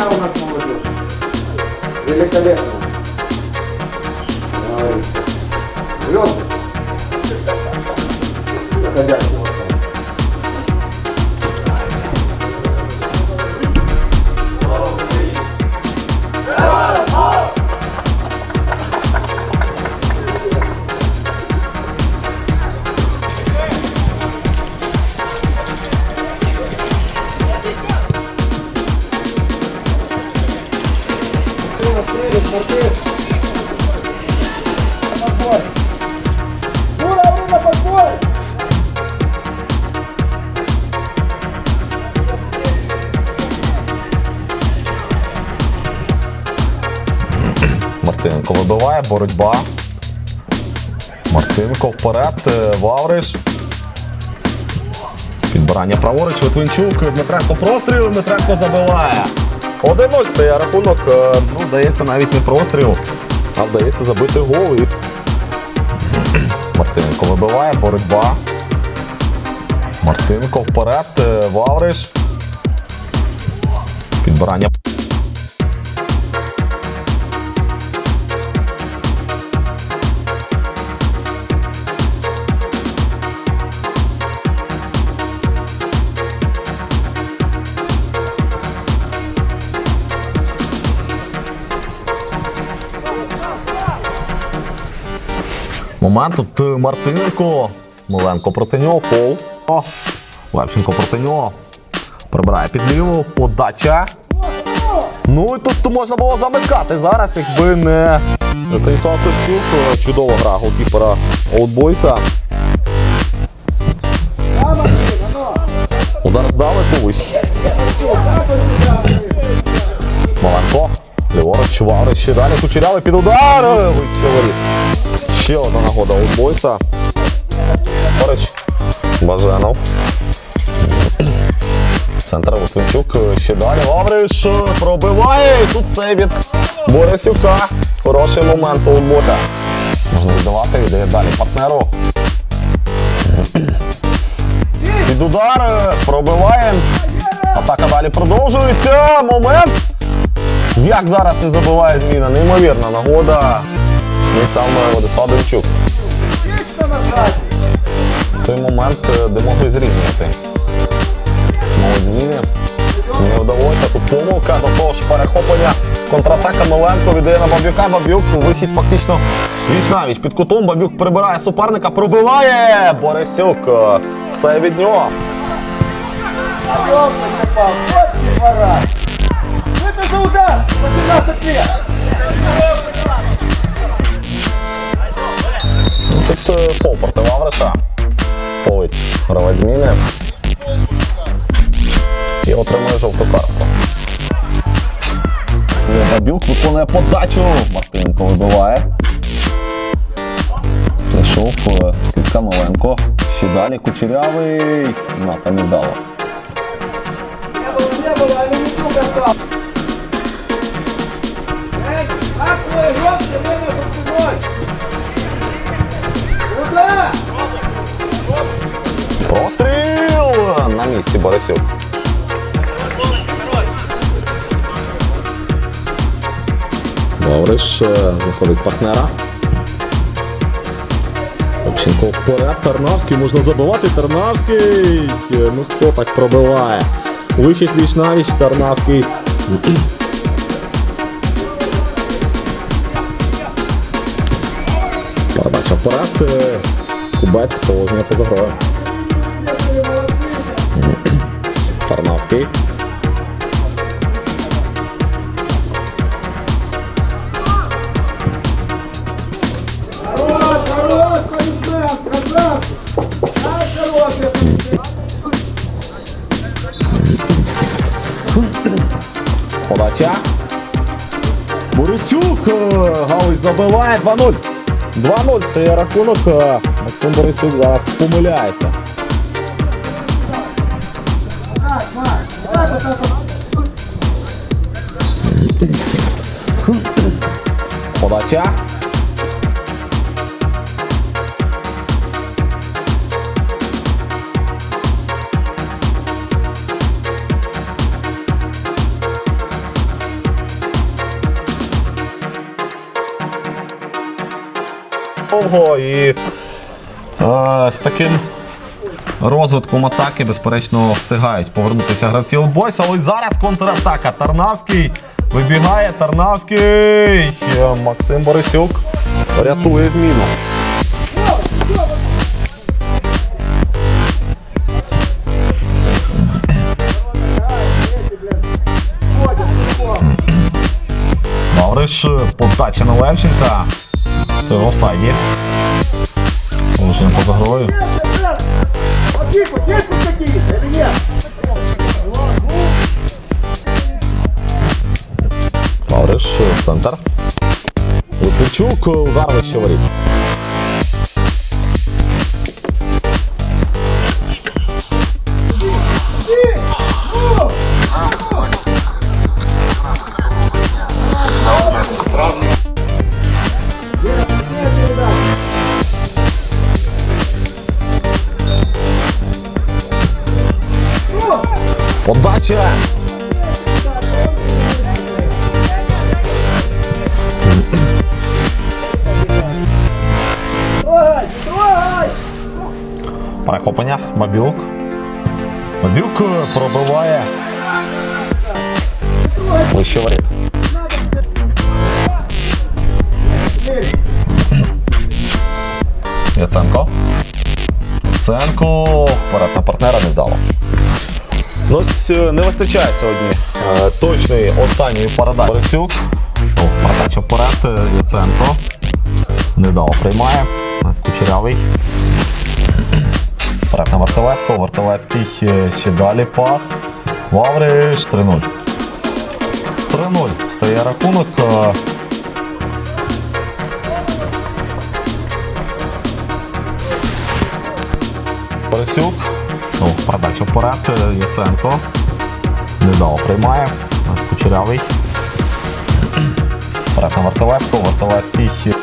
Какая у нас молодежь? Великолепно. Звезды. Выходящий Мартиненко вибиває, боротьба. Мартинко вперед, е, Вавриш. Підбирання праворуч, Литвинчук, Дмитренко простріл, Дмитренко забиває. 1-0 стає рахунок. е, Ну, вдається навіть не простріл, а вдається забити гол. І... Мартиненко вибиває, боротьба. Мартинко вперед, е, Вавриш. Підбирання Момент тут Мартиненко. Миленко проти нього. Фол. О, Левченко проти нього. Прибирає під ліву. Подача. Ну і тут можна було замикати зараз, якби не Станіслав Костюк. Е, Чудова гра голкіпера Олдбойса. Удар здалеку вище. Маленко. Ліворуч, Ваврич, ще далі кучерявий під удар. Вище воріт. Ще одна нагода у Бойса. Поруч. Баженов. Центр Литвинчук. Ще далі. Лавриш пробиває. І тут це від Борисюка. Хороший момент у Бота. Можна віддавати, йде далі партнеру. Під удар. Пробиває. Атака далі продовжується. Момент. Як зараз не забиває зміна? Неймовірна нагода І там е, Владислав Демчук. Той момент, е, де могли зрівняти. Молодіни. Не вдалося. Тут помилка, до того ж перехоплення. Контратака Миленко віддає на Бабюка. Бабюк вихід фактично віч навіч. Під кутом Бабюк прибирає суперника, пробиває Борисюк. Е, Все від нього. Ёпта, попал. Вот ты пора. Это же удар. 18 лет. Тут е, фол проти Вавриша. Полить гравець зміни. І отримує жовту картку. Є Бабюк виконує подачу. Мартиненко вибиває. Зайшов е, скидка Маленко. Ще далі Кучерявий. На, там не вдало. Не было, не было, а не Простріл! На місці Борисюк. Вавриш е, знаходить партнера. Левченко вперед, Тарнавський, можна забивати, Тарнавський! Е, Ну хто так пробиває? Вихід віч навіч, Тарнавський. Передача вперед. е, Кубець, положення поза грою. Тарнавський. Подача. Борисюк. е, Галич забиває 2-0. 2-0 стає рахунок. е, Максим Борисюк зараз помиляється. Подача. Довго і е, з таким розвитком атаки, безперечно, встигають повернутися гравці Олдбойс. А ось зараз контратака. Тарнавський вибігає. Тарнавський. Е, Максим Борисюк рятує зміну. Мавриш, подача на Левченка. Це в офсайді. Положення поза грою. Мавриш, центр. Литвичук, удар вище воріт. Трогай! Перехоплення. Мабюк. Мабюк е, пробиває. Вище воріт. Яценко. Яценко. Вперед на партнера не вдало. Ну, ось е, не вистачає сьогодні е, точної останньої передачі. Борисюк. Передача вперед. е, Яценко. Невдало приймає. Кучерявий. Вперед на Вартовецького. Вартовецький ще далі пас. Вавриш 3-0. 3-0. Стає рахунок. Борисюк. Ну, передача вперед. е, Яценко. Недало приймає. Кучерявий. Вперед на Вартовецького. Вартовецький.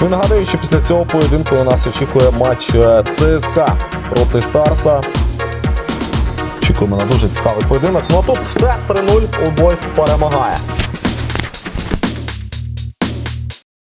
Ну і нагадую, що після цього поєдинку у нас очікує матч е, ЦСКА проти Старса. Очікуємо на дуже цікавий поєдинок. Ну а тут все 3-0 у бойс перемагає.